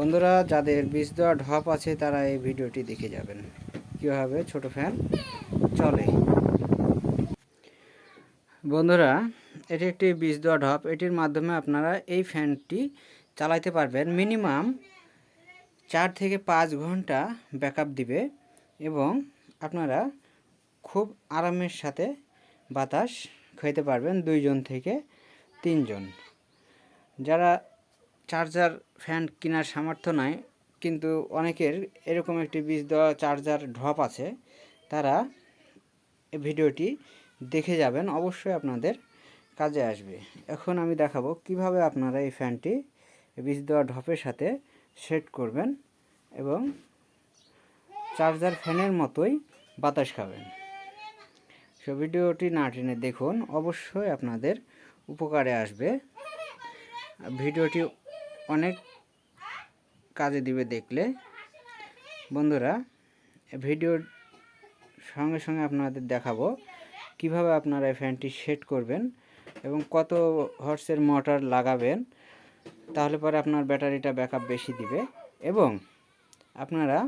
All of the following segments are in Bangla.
বন্ধুরা, যাদের বীজ দেওয়া ঢপ আছে, তারা এই ভিডিওটি দেখে যাবেন। কীভাবে ছোট ফ্যান চলে। বন্ধুরা, এটি একটি বীজ দেওয়া ঢপ। এটির মাধ্যমে আপনারা এই ফ্যানটি চালাতে পারবেন। মিনিমাম চার থেকে পাঁচ ঘণ্টা ব্যাকআপ দিবে এবং আপনারা খুব আরামের সাথে বাতাস খাইতে পারবেন দুইজন থেকে তিনজন। যারা চার্জার ফ্যান কেনার সামর্থ্য নাই, কিন্তু অনেকের এরকম একটি বীজ দেওয়া চার্জার ড্রপ আছে, তারা ভিডিওটি দেখে যাবেন, অবশ্যই আপনাদের কাজে আসবে। এখন আমি দেখাবো কীভাবে আপনারা এই ফ্যানটি বীজ দেওয়া ঢপের সাথে সেট করবেন এবং চার্জার ফ্যানের মতোই বাতাস খাবেন। সো ভিডিওটি না টেনে দেখুন, অবশ্যই আপনাদের উপকারে আসবে। ভিডিওটি অনেক কাজে দিবে দেখলে। বন্ধুরা ভিডিওর সঙ্গে সঙ্গে আপনাদের দেখাবো কীভাবে আপনারা এই ফ্যানটি সেট করবেন এবং কত হর্সের মোটর লাগাবেন, তাহলে পরে আপনার ব্যাটারিটা ব্যাকআপ বেশি দিবে এবং আপনারা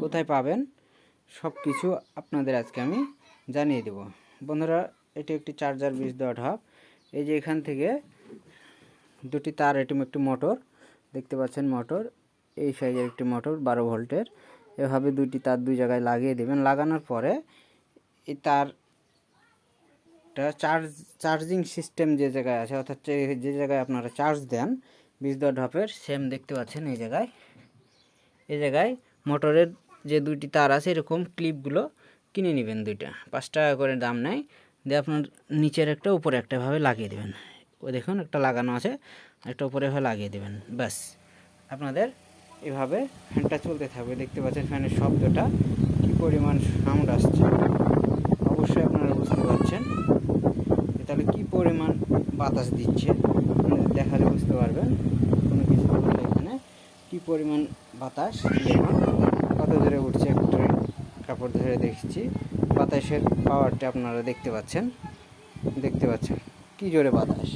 কোথায় পাবেন সব কিছু আপনাদের আজকে আমি জানিয়ে দেব। বন্ধুরা, এটি একটি চার্জার বীজ দেওয়া ঢাপ এই যে এখান থেকে দুটি তার, এটি একটি মোটর, দেখতে পাচ্ছেন মোটর, এই সাইজের একটি মোটর, বারো ভোল্টের। এভাবে দুইটি তার দুই জায়গায় লাগিয়ে দেবেন। লাগানোর পরে এই তারটা চার্জ, চার্জিং সিস্টেম যে জায়গায় আছে, অর্থাৎ যে- জায়গায় আপনারা চার্জ দেন বীজ দেওয়া ঢপের, সেম দেখতে পাচ্ছেন এই জায়গায়। এই জায়গায় মোটরের যে দুইটি তার আছে, এরকম ক্লিপগুলো কিনে নেবেন দুইটা। পাঁচ টাকা করে দাম নেয়। দিয়ে আপনার নিচের একটা, উপরে একটা ভাবে লাগিয়ে দেবেন। ওই দেখুন, একটা লাগানো আছে। একটা উপরে ভাবে লাগিয়ে দেবেন, ব্যাস। আপনাদের এভাবে ফ্যানটা চলতে থাকবে। দেখতে পাচ্ছেন ফ্যানের শব্দটা, কী পরিমাণ সাউন্ড আসছে। অবশ্যই আপনারা বুঝতে পারছেন তাহলে কী পরিমাণ বাতাস দিচ্ছে। দেখালে বুঝতে পারবেন কোনো কিছু এখানে। কী পরিমাণ বাতাস কত ধরে উঠছে একটু কাপড় ধরে দেখছি। বাতাসের পাওয়ারটা আপনারা দেখতে পাচ্ছেন। দেখতে পাচ্ছেন কী জোরে বাতাস।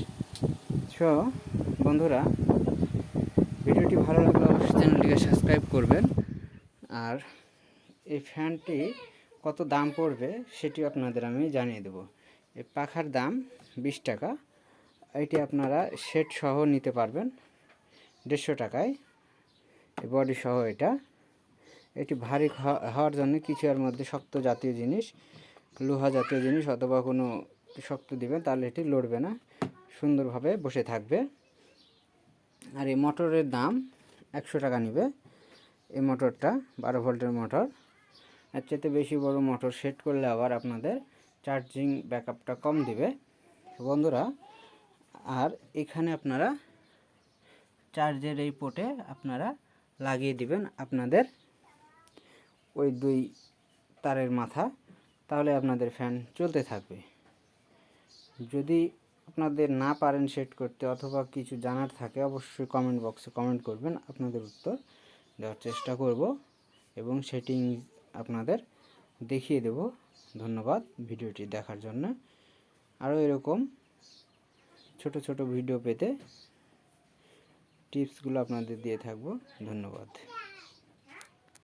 সো বন্ধুরা? ভিডিওটি ভালো লাগলে অবশ্যই চ্যানেলটিকে সাবস্ক্রাইব করবেন। আর এই ফ্যানটি কত দাম পড়বে সেটি আপনাদের আমি জানিয়ে দেবো। এই পাখার দাম বিশ টাকা। এটি আপনারা সেট সহ নিতে পারবেন দেড়শো টাকায়। এই বডি সহ এটা। এটি ভারী হওয়ার জন্য কিছু এর মধ্যে শক্ত জাতীয় জিনিস, লোহা জাতীয় জিনিস অথবা কোনো শক্ত দিবেন, তাহলে এটি লড়বে না। সুন্দরভাবে বসে থাকবে। আর এই মোটরের দাম একশো টাকা নেবে। এই মোটরটা বারো ভোল্টের মোটর। এর চাইতে বেশি বড় মোটর সেট করলে আবার আপনাদের চার্জিং ব্যাকআপটা কম দিবে। বন্ধুরা, আর এখানে আপনারা চার্জের এই পোর্টে আপনারা লাগিয়ে দিবেন আপনাদের ওই দুই তারের মাথা। তাহলে আপনাদের ফ্যান চলতে থাকবে। যদি আপনাদের না পারেন সেট করতে অথবা কিছু জানার থাকে, অবশ্যই কমেন্ট বক্সে কমেন্ট করবেন। আপনাদের উত্তর দেওয়ার চেষ্টা করব এবং সেটিং আপনাদের দেখিয়ে দেব। ধন্যবাদ ভিডিওটি দেখার জন্য। আরও এরকম ছোট ছোট ভিডিও পেতে টিপসগুলো আপনাদের দিয়ে থাকব। ধন্যবাদ।